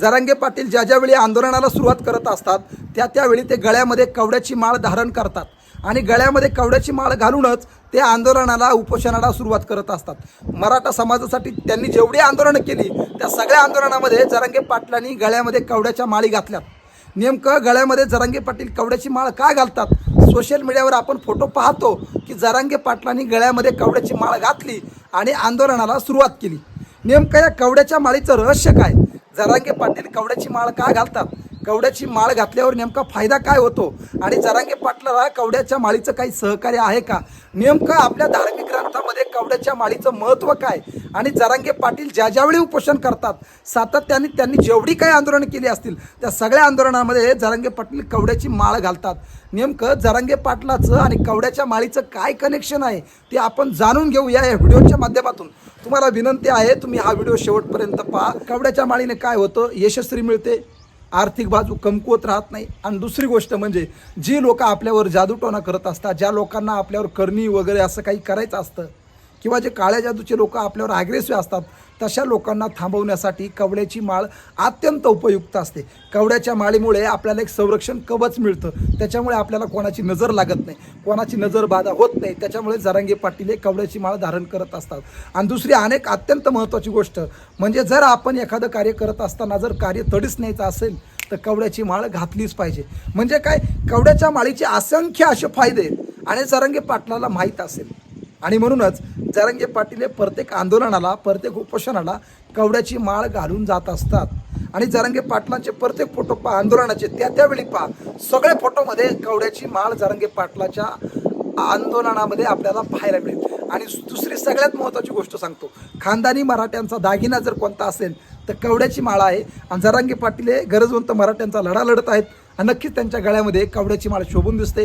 जरांगे पाटील ज्या ज्यावेळी आंदोलनाला सुरुवात करत असतात त्या त्यावेळी ते गळ्यामध्ये कवड्याची माळ धारण करतात. आणि गळ्यामध्ये कवड्याची माळ घालूनच ते आंदोलनाला उपोषणाला सुरुवात करत असतात. मराठा समाजासाठी त्यांनी जेवढी आंदोलनं केली त्या सगळ्या आंदोलनामध्ये जरांगे पाटलांनी गळ्यामध्ये कवड्याच्या माळी घातल्यात. नेमकं गळ्यामध्ये जरांगे पाटील कवड्याची माळ का घालतात? सोशल मीडियावर आपण फोटो पाहतो की जरांगे पाटलांनी गळ्यामध्ये कवड्याची माळ घातली आणि आंदोलनाला सुरुवात केली. नेमकं या कवड्याच्या माळीचं रहस्य काय? जरांगे पाटील कवड्याची माळ का घालतात? कवड्याची माळ घातल्यावर नेमका फायदा काय होतो? आणि जरांगे पाटलाला कवड्याच्या माळीचं काही सहकार्य आहे का? नेमकं आपल्या धार्मिक ग्रंथामध्ये कवड्याच्या माळीचं महत्त्व काय? आणि जरांगे पाटील ज्या ज्यावेळी उपोषण करतात सातत्याने त्यांनी जेवढी काही आंदोलनं केली असतील त्या सगळ्या आंदोलनामध्ये जरांगे पाटील कवड्याची माळ घालतात. नेमकं जरांगे पाटलाचं आणि कवड्याच्या माळीचं काय कनेक्शन आहे ते आपण जाणून घेऊया या व्हिडिओच्या माध्यमातून. तुम्हाला विनंती आहे तुम्ही हा व्हिडिओ शेवटपर्यंत पहा. कवड्याच्या माळीने काय होतं? यशस्वी मिळते आर्थिक बाजू कमकुवत राहत नाही. आणि दुसरी गोष्ट म्हणजे जी लोक आपल्यावर जादूटोणा करत असतात ज्या लोकांना आपल्यावर करणी वगैरे असं काही करायचं असतं किंवा जे काळ्या जादूचे लोक आपल्यावर ॲग्रेसिव्ह असतात तशा लोकांना थांबवण्यासाठी कवड्याची माळ अत्यंत उपयुक्त असते. कवड्याच्या माळीमुळे आपल्याला एक संरक्षण कवच मिळतं. त्याच्यामुळे आपल्याला कोणाची नजर लागत नाही. कोणाची नजर बाधा होत नाही. त्याच्यामुळे जरांगे पाटील हे कवड्याची माळ धारण करत असतात. आणि दुसरी अनेक अत्यंत महत्त्वाची गोष्ट म्हणजे जर आपण एखादं कार्य करत असताना जर कार्य तडीच न्यायचं असेल तर कवड्याची माळ घातलीच पाहिजे. म्हणजे काय? कवड्याच्या माळीचे असंख्य असे फायदे आहेत. आणि जरांगे पाटलाला माहीत असेल. आणि म्हणूनच जरंगे पाटील हे प्रत्येक आंदोलनाला प्रत्येक उपोषणाला कवड्याची माळ घालून जात असतात. आणि जरंगे पाटलांचे प्रत्येक फोटो पहा आंदोलनाचे त्या त्यावेळी पहा. सगळ्या फोटोमध्ये कवड्याची माळ जरंगे पाटलाच्या आंदोलनामध्ये आपल्याला पाहायला मिळेल. आणि दुसरी सगळ्यात महत्त्वाची गोष्ट सांगतो. खानदानी मराठ्यांचा दागिना जर कोणता असेल तर कवड्याची माळ आहे. आणि जरांगे पाटील हे गरजवंत मराठ्यांचा लढा लढत आहेत. आणि नक्कीच त्यांच्या गळ्यामध्ये कवड्याची माळ शोभून दिसते.